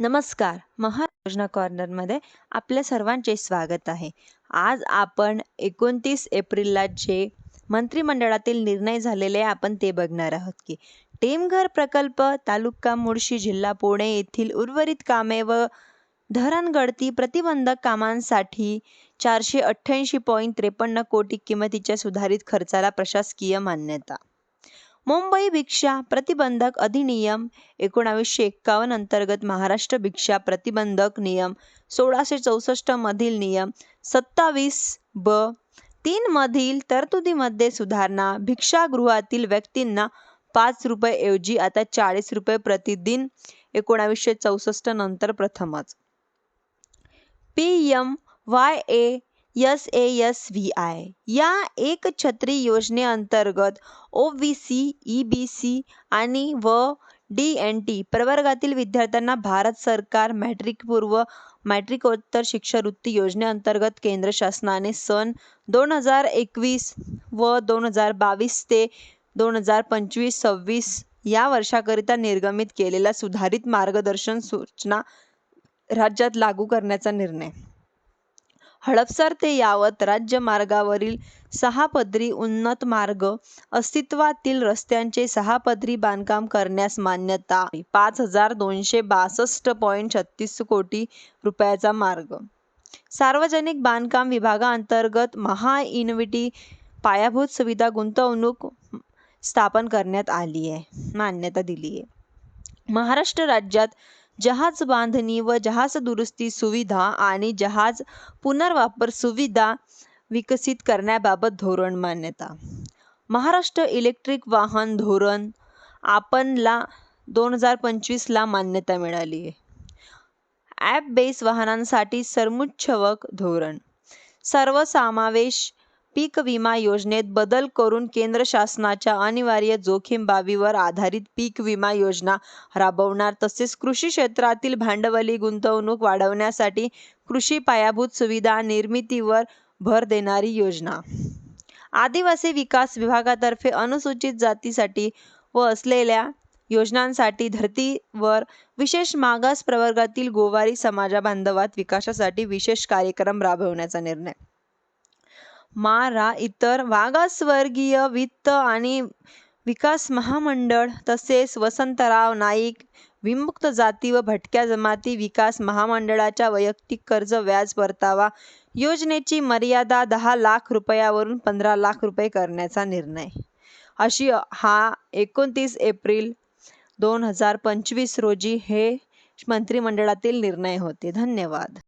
नमस्कार. महायोजना कॉर्नरमध्ये आपल्या सर्वांचे स्वागत आहे. आज आपण एकोणतीस एप्रिलला जे मंत्रिमंडळातील निर्णय झालेले आहे, आपण ते बघणार आहोत की टेमघर प्रकल्प तालुका मुळशी जिल्हा पुणे येथील उर्वरित कामे व धरण गळती प्रतिबंधक कामांसाठी चारशे अठ्ठ्याऐंशी पॉईंट त्रेपन्न कोटी किमतीच्या सुधारित खर्चाला प्रशासकीय मान्यता मुंबई भिक्षा प्रतिबंधक अधिनियम एकोणावीसशे एक्कावन्न अंतर्गत महाराष्ट्र भिक्षा प्रतिबंधक नियम सोळाशे चौसष्ट मधील नियम सत्तावीस ब तीन मधील तरतुदीमध्ये सुधारणा भिक्षागृहातील व्यक्तींना पाच रुपये आता चाळीस रुपये प्रतिदिन एकोणावीसशे चौसष्ट नंतर प्रथमच. P M Y A S A S V I. या एक छत्री योजनेअंतर्गत O B C E B C आणि व डी एन टी प्रवर्गातील विद्यार्थ्यांना भारत सरकार मॅट्रिकपूर्व मॅट्रिकोत्तर शिष्यवृत्ती योजनेअंतर्गत केंद्र शासनाने सन दोन हजार एकवीस व दोन हजार बावीस ते दोन हजार पंचवीस सव्वीस या वर्षाकरिता निर्गमित केलेल्या सुधारित मार्गदर्शन सूचना राज्यात लागू करण्याचा निर्णय. हडपसर ते यावत राज्यमार्गावरील सहापदरी उन्नत मार्ग अस्तित्वातील रस्त्यांचे सहापदरी बांधकाम करण्यास मान्यता. पाच हजार दोनशे बासष्ट पॉईंट छत्तीस कोटी रुपयाचा मार्ग. सार्वजनिक बांधकाम विभागाअंतर्गत महाइनविटी पायाभूत सुविधा गुंतवणूक स्थापन करण्यात आली आहे मान्यता दिली आहे महाराष्ट्र राज्यात जहाज बांधणी व जहाज दुरुस्ती सुविधा आणि जहाज पुनर्वापर सुविधा विकसित करण्याबाबत धोरण मान्यता. महाराष्ट्र इलेक्ट्रिक वाहन धोरण आपणला दोन हजार पंचवीसला मान्यता मिळाली आहे. ॲप बेस वाहनांसाठी सर्वोच्चवक धोरण. सर्वसामावेश पीक विमा योजनेत बदल करून केंद्र शासनाच्या अनिवार्य जोखीम बाबीवर आधारित पीक विमा योजना राबवणार. तसेच कृषी क्षेत्रातील भांडवली गुंतवणूक वाढवण्यासाठी कृषी पायाभूत सुविधा निर्मितीवर भर देणारी योजना. आदिवासी विकास विभागातर्फे अनुसूचित जातीसाठी व असलेल्या योजनांसाठी धर्तीवर विशेष मागास प्रवर्गातील गोवारी समाजाबांधवात विकासासाठी विशेष कार्यक्रम राबवण्याचा निर्णय. मारा इतर मागासवर्गीय वित्त आणि विकास महामंडळ तसेच वसंतराव नाईक विमुक्त जाती व भटक्या जमाती विकास महामंडळाच्या वैयक्तिक कर्ज व्याज परतावा योजनेची मर्यादा दहा लाख रुपयावरून पंधरा लाख रुपये करण्याचा निर्णय. अशी हा एकोणतीस एप्रिल दोन हजार पंचवीस रोजी हे मंत्रिमंडळातील निर्णय होते. धन्यवाद.